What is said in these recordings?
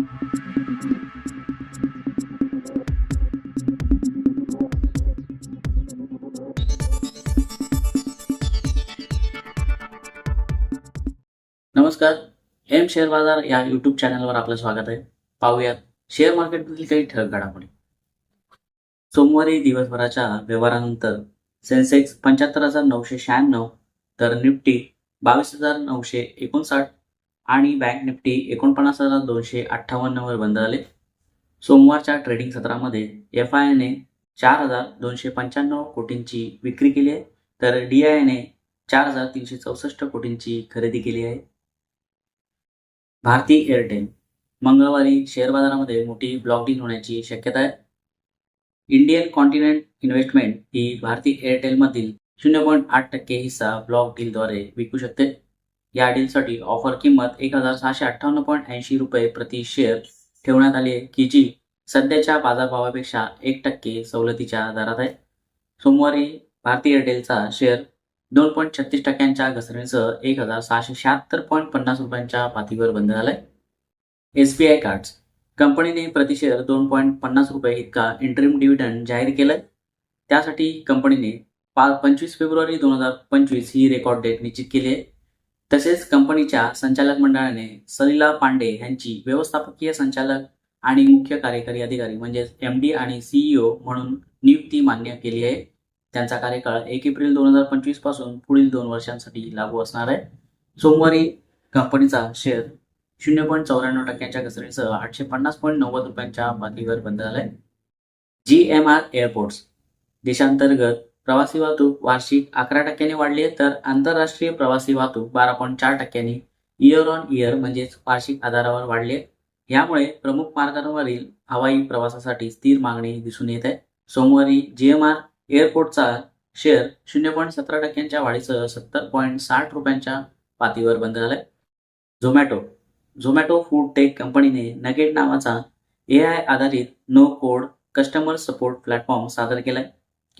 नमस्कार M share बाजार या युट्यूब चॅनलवर आपलं स्वागत आहे. पाहूयात शेअर मार्केटमधील काही ठळक घडामोडी. सोमवारी दिवसभराच्या व्यवहारानंतर सेन्सेक्स पंच्याहत्तर हजार नऊशे शहाण्णव तर निफ्टी बावीस हजार नऊशे एकोणसाठ आणि बँक निफ्टी एकोणपन्नास हजार दोनशे अठ्ठावन्नवर बंद झाले. सोमवारच्या ट्रेडिंग सत्रामध्ये एफ आय एने चार हजार दोनशे पंच्याण्णव कोटींची विक्री केली आहे. तर डी आय एने चार हजार तीनशे चौसष्ट कोटींची खरेदी केली आहे. भारती एअरटेल मंगळवारी शेअर बाजारामध्ये मोठी ब्लॉक डील होण्याची शक्यता आहे. इंडियन कॉन्टिनेंट इन्व्हेस्टमेंट ही भारती एअरटेलमधील शून्य पॉईंट आठ टक्के हिस्सा ब्लॉक डीलद्वारे विकू शकते. या डीलसाठी ऑफर किंमत एक हजार सहाशे अठ्ठावन्न पॉईंट ऐंशी रुपये प्रति शेअर ठेवण्यात आली आहे की जी सध्याच्या बाजारभावापेक्षा एक टक्के सवलतीच्या दरात आहे. सोमवारी भारतीय एअरटेलचा शेअर दोन पॉईंट छत्तीस टक्क्यांच्या घसरणीसह एक हजार सहाशे शहात्तर पॉईंट पन्नास रुपयांच्या पातळीवर बंद झालाय. एस बी आय कार्ड्स कंपनीने प्रति शेअर दोन पॉईंट पन्नास रुपये इतका इंटरिम डिव्हिडंड जाहीर केलाय. त्यासाठी कंपनीने पा पंचवीस फेब्रुवारी दोन हजार पंचवीस ही रेकॉर्ड डेट निश्चित केली आहे. तसेच कंपनीच्या संचालक मंडळाने सलिला पांडे यांची व्यवस्थापकीय संचालक आणि मुख्य कार्यकारी अधिकारी म्हणजेच एम डी आणि सीईओ म्हणून नियुक्ती मान्य केली आहे. त्यांचा कार्यकाळ एक एप्रिल दोन हजार पंचवीसपासून पुढील दोन वर्षांसाठी लागू असणार आहे. सोमवारी कंपनीचा शेअर शून्य पॉईंट चौऱ्याण्णव टक्क्यांच्या घसरणीसह आठशे पन्नास पॉईंट नव्वद रुपयांच्या पातळीवर बंद झालाय. जी एम आर एअरपोर्ट्स देशांतर्गत प्रवासी वाहतूक वार्षिक अकरा टक्क्यांनी वाढली आहे तर आंतरराष्ट्रीय प्रवासी वाहतूक बारा पॉईंट चार टक्क्यांनी इयर ऑन इयर म्हणजेच वार्षिक आधारावर वाढली आहे. यामुळे प्रमुख मार्गांवरील हवाई प्रवासासाठी स्थिर मागणी दिसून येत आहे. सोमवारी जीएमआर एअरपोर्टचा शेअर शून्य पॉईंट सतरा टक्क्यांच्या वाढीसह सत्तर पॉईंट साठ रुपयांच्या पातळीवर बंद झालाय झोमॅटो झोमॅटो फूड टेक कंपनीने नगेट नावाचा ए आय आधारित no code customer support platform सादर केलाय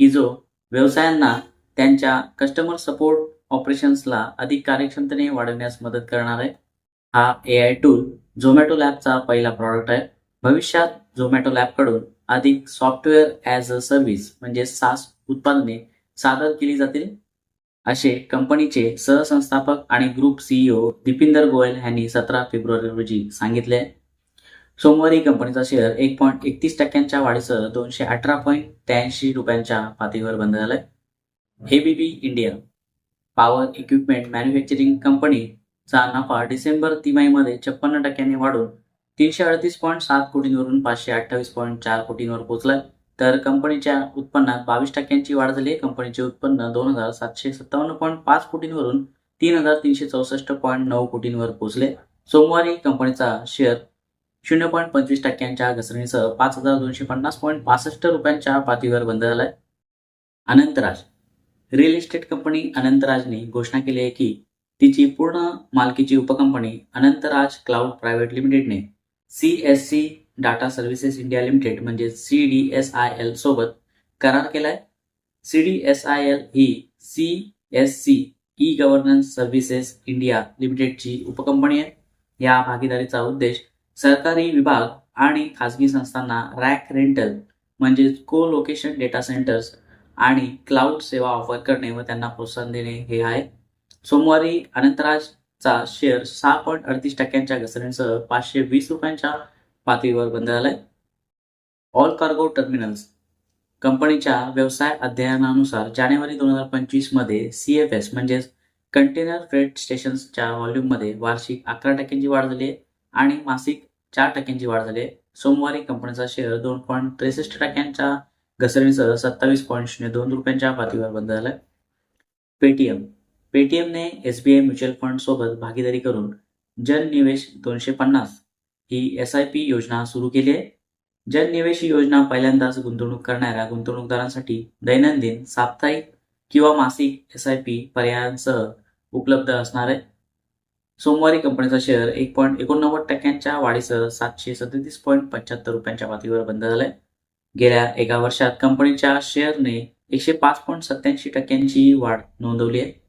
की जो व्यवसायांना त्यांच्या कस्टमर सपोर्ट ऑपरेशन्सला अधिक कार्यक्षमतेने वाढवण्यास मदत करणार आहे. हा ए आय टूल झोमॅटो लॅबचा पहिला प्रॉडक्ट आहे. भविष्यात झोमॅटो लॅबकडून अधिक सॉफ्टवेअर ॲज अ सर्व्हिस म्हणजे सास उत्पादने सादर केली जातील. असे कंपनीचे सहसंस्थापक आणि ग्रुप सीईओ दीपिंदर गोयल यांनी सतरा फेब्रुवारी रोजी सांगितले सोमवारी कंपनीचा शेअर एक पॉईंट एकतीस टक्क्यांच्या वाढीसह दोनशे अठरा पॉईंट त्र्याऐंशी रुपयांच्या पातळीवर बंद झालाय. B India power equipment manufacturing कंपनीचा नफा डिसेंबर तिमाहीमध्ये छप्पन्न टक्क्यांनी वाढून तीनशे अडतीस पॉईंट सात कोटींवरून पाचशे अठ्ठावीस पॉईंट चार कोटींवर पोहोचलाय. तर कंपनीच्या उत्पन्नात बावीस टक्क्यांची वाढ झाली आहे. कंपनीचे उत्पन्न दोन हजार सातशे सत्तावन्न पॉईंट पाच कोटींवरून तीन हजार तीनशे चौसष्ट पॉईंट नऊ कोटींवर पोहोचले. सोमवारी कंपनीचा शेअर शून्य पॉईंट पंचवीस टक्क्यांच्या घसरणीसह पाच हजार दोनशे पन्नास पॉईंट पासष्ट रुपयांच्या पातळीवर बंद झालाय. अनंतराज रिअल इस्टेट कंपनी अनंतराजने घोषणा केली आहे की तिची पूर्ण मालकीची उपकंपनी Anantraj cloud private लिमिटेडने C S C data services India limited म्हणजे C D S I L सोबत करार केलाय. C D S I L he C S C E governance services India लिमिटेडची उपकंपनी आहे. या भागीदारीचा उद्देश सरकारी विभाग आणि खाजगी संस्थांना रॅक रेंटल म्हणजेच को लोकेशन डेटा सेंटर्स आणि क्लाउड सेवा ऑफर करणे व त्यांना प्रोत्साहन देणे हे आहे. सोमवारी अनंतराजचा शेअर सहा पॉईंट अडतीस टक्क्यांच्या घसरणीसह पाचशे वीस रुपयांच्या पातळीवर बंद झालाय. ऑल कार्गो टर्मिनल्स कंपनीच्या व्यवसाय अध्ययनानुसार जानेवारी दोन हजार पंचवीसमध्ये सी एफ एस म्हणजेच कंटेनर फ्रेट स्टेशन्सच्या व्हॉल्यूममध्ये वार्षिक अकरा टक्क्यांची वाढ झाली आहे. आणि मासिक चार टक्क्यांची वाढ झाली आहे. सोमवारी कंपनीचा शेअर दोन पॉईंट त्रेसष्ट टक्क्यांच्या घसरणीसह सत्तावीस पॉईंट शून्य दोन रुपयांच्या पातळीवर बंद झालाय Paytm पेटीएमने S B I mutual fund सोबत भागीदारी करून जन निवेश दोनशे पन्नास ही एस आय पी योजना सुरू केली आहे. जन निवेश ही योजना पहिल्यांदाच गुंतवणूक करणाऱ्या गुंतवणूकदारांसाठी दैनंदिन साप्ताहिक किंवा मासिक एस आय पी पर्यायांसह उपलब्ध असणार आहे. सोमवारी कंपनीचा शेअर एक पॉईंट एकोणनव्वद टक्क्यांच्या वाढीसह सातशे सदतीस पॉईंट पंच्याहत्तर रुपयांच्या पातळीवर बंद झालाय. गेल्या एका वर्षात कंपनीच्या शेअरने एकशे पाच पॉईंट सत्याऐंशी टक्क्यांची वाढ नोंदवली आहे.